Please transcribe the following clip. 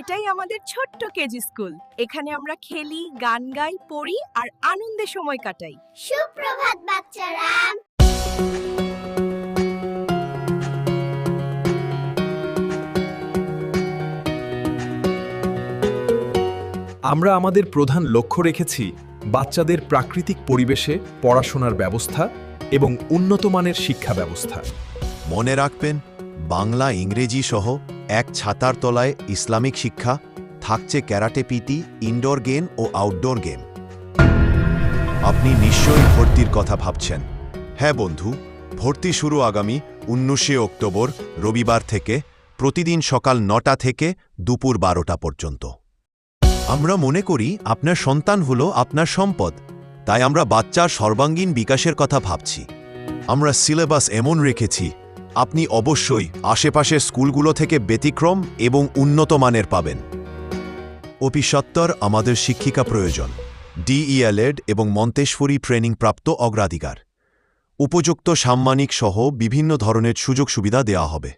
এটাই আমাদের ছোট্ট কেজি স্কুল। এখানে আমরা খেলি গান গাই পড়ি আর আনন্দে সময় কাটাই। সুপ্রভাত বাচ্চারা! আমরা আমাদের প্রধান লক্ষ্য রেখেছি বাচ্চাদের প্রাকৃতিক পরিবেশে পড়াশোনার ব্যবস্থা এবং উন্নত মানের শিক্ষা ব্যবস্থা। মনে রাখবেন বাংলা ইংরেজি সহ এক ছাতার তলায় ইসলামিক শিক্ষা, থাকছে ক্যারাটে পিটি ইনডোর গেম ও আউটডোর গেম। আপনি নিশ্চয়ই ভর্তির কথা ভাবছেন। হ্যাঁ বন্ধু, ভর্তি শুরু আগামী উনিশে অক্টোবর, রবিবার থেকে, প্রতিদিন সকাল নটা থেকে দুপুর বারোটা পর্যন্ত। আমরা মনে করি আপনার সন্তান হল আপনার সম্পদ, তাই আমরা বাচ্চার সর্বাঙ্গীন বিকাশের কথা ভাবছি। আমরা সিলেবাস এমন রেখেছি আপনি অবশ্যই আশেপাশের স্কুলগুলো থেকে ব্যতিক্রম এবং উন্নত মানের পাবেন। অপিসত্তর আমাদের শিক্ষিকা প্রয়োজন। ডিইএলএড এবং মন্তেশ্বরী ট্রেনিং প্রাপ্ত অগ্রাধিকার। উপযুক্ত সাম্মানিক সহ বিভিন্ন ধরনের সুযোগ সুবিধা দেওয়া হবে।